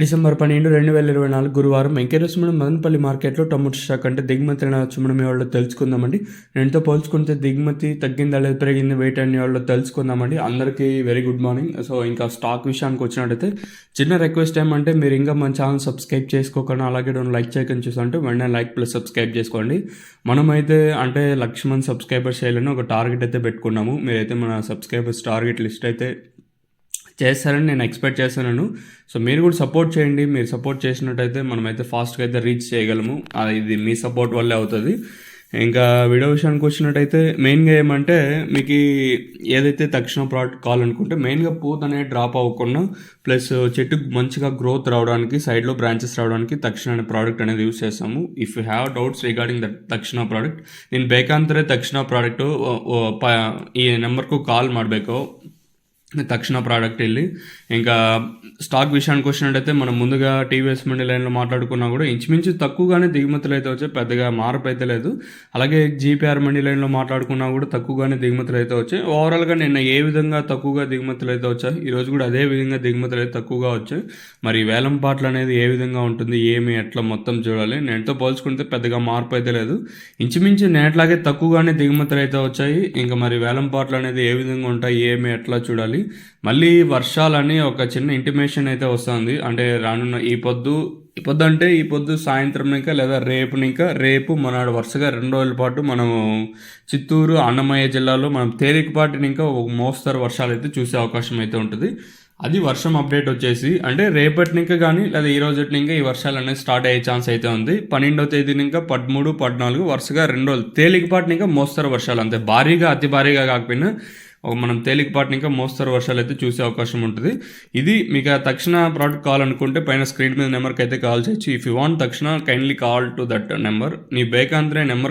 December పన్నెండు రెండు వేల ఇరవై నాలుగు గురువారం వెంకటేశ్వరం మదనపల్లి మార్కెట్లో టమోటో స్టాక్ అంటే దిగుమతి అనవచ్చు మనం వాళ్ళు తెలుసుకుందామండి. నేనుతో పోల్చుకుంటే దిగుమతి తగ్గిందా లేదా పెరిగింది వెయిట్ అనే వాళ్ళు తెలుసుకుందామండి. అందరికీ వెరీ గుడ్ మార్నింగ్ సో ఇంకా స్టాక్ విషయానికి వచ్చినట్టయితే చిన్న రిక్వెస్ట్ ఏమంటే మీరు ఇంకా మన ఛానల్ సబ్స్క్రైబ్ చేసుకోకుండా అలాగే రెండు లైక్ చేయకుండా చూస్తుంటే వెంటనే లైక్ ప్లస్ సబ్స్క్రైబ్ చేసుకోండి. మనమైతే అంటే లక్ష మంది సబ్స్క్రైబర్స్ చేయాలని ఒక టార్గెట్ అయితే పెట్టుకున్నాము. మీరైతే మన సబ్స్క్రైబర్స్ టార్గెట్ లిస్ట్ అయితే చేస్తారని నేను ఎక్స్పెక్ట్ చేస్తున్నాను సో మీరు కూడా సపోర్ట్ చేయండి మీరు సపోర్ట్ చేసినట్టయితే మనమైతే ఫాస్ట్గా అయితే రీచ్ చేయగలము అది ఇది మీ సపోర్ట్ వల్లే అవుతుంది ఇంకా వీడియో విషయానికి వచ్చినట్టయితే మెయిన్గా ఏమంటే మీకు ఈ ఏదైతే తక్షణ ప్రోడక్ట్ కావాలనుకుంటే మెయిన్గా పూత అనేది డ్రాప్ అవ్వకుండా ప్లస్ చెట్టు మంచిగా గ్రోత్ రావడానికి సైడ్లో బ్రాంచెస్ రావడానికి తక్షణ అనే ప్రోడక్ట్ అనేది యూస్ చేస్తాము if you have doubts regarding that ತಕ್ಷಣ ಪ್ರಾಡಕ್ಟ್ ನೀನು ಬೇಕಂದ್ರೆ ತಕ್ಷಣ ಪ್ರಾಡಕ್ಟು ಪ ಈ ನಂಬರ್ಗೂ ಕಾಲ್ ಮಾಡಬೇಕು తక్షణ ప్రోడక్ట్ వెళ్ళి ఇంకా స్టాక్ విషయానికి వచ్చినట్టయితే మనం ముందుగా టీవీఎస్ మండి లైన్లో మాట్లాడుకున్నా కూడా ఇంచుమించు తక్కువగానే దిగుమతులు అయితే వచ్చాయి. పెద్దగా మార్పు అయితే లేదు. అలాగే జీపీఆర్ మండి లైన్లో మాట్లాడుకున్నా కూడా తక్కువగానే దిగుమతులు అయితే వచ్చాయి. ఓవరాల్గా నిన్న ఏ విధంగా తక్కువగా దిగుమతులు అయితే వచ్చాయి? ఈరోజు కూడా అదే విధంగా దిగుమతులు అయితే తక్కువగా వచ్చాయి. మరి వేలం పాటలు అనేది ఏ విధంగా ఉంటుంది? ఏమి? ఎట్లా మొత్తం చూడాలి? నేనుతో పోల్చుకుంటే పెద్దగా మార్పు అయితే లేదు. ఇంచుమించు నేట్లాగే తక్కువగానే దిగుమతులు అయితే వచ్చాయి. ఇంకా మరి వేలం పాటలు అనేది ఏ విధంగా ఉంటాయి? ఏమి? ఎట్లా చూడాలి? మళ్ళీ వర్షాలని ఒక చిన్న ఇంటిమేషన్ అయితే వస్తుంది. అంటే రానున్న ఈ పొద్దు ఈ పొద్దు అంటే ఈ పొద్దు సాయంత్రం ఇంకా లేదా రేపు ఇంకా రేపు మనాడు వరుసగా రెండు రోజుల పాటు మనము చిత్తూరు అన్నమయ్య జిల్లాలో మనం తేలికపాటిని ఇంకా ఒక మోస్తరు వర్షాలు అయితే చూసే అవకాశం అయితే ఉంటుంది. అది వర్షం అప్డేట్ వచ్చేసి అంటే రేపటి నుంచి కానీ లేదా ఈ రోజు ఇంకా ఈ వర్షాలు అనేది స్టార్ట్ అయ్యే ఛాన్స్ అయితే ఉంది. పన్నెండో తేదీని ఇంకా పదమూడు పద్నాలుగు వరుసగా రెండు రోజులు తేలికపాటిని ఇంకా మోస్తరు వర్షాలు అంతే భారీగా అతి భారీగా కాకపోయినా మనం తేలికపాటిని ఇంకా మోస్తరు వర్షాలు అయితే చూసే అవకాశం ఉంటుంది. ఇది మీకు ఆ తక్షణ ప్రోడక్ట్ కావాలనుకుంటే పైన స్క్రీన్ మీద నెంబర్కి అయితే కాల్ చేయొచ్చు if you want Takshana kindly call to that number నీ బేకాంత్రే నెంబర్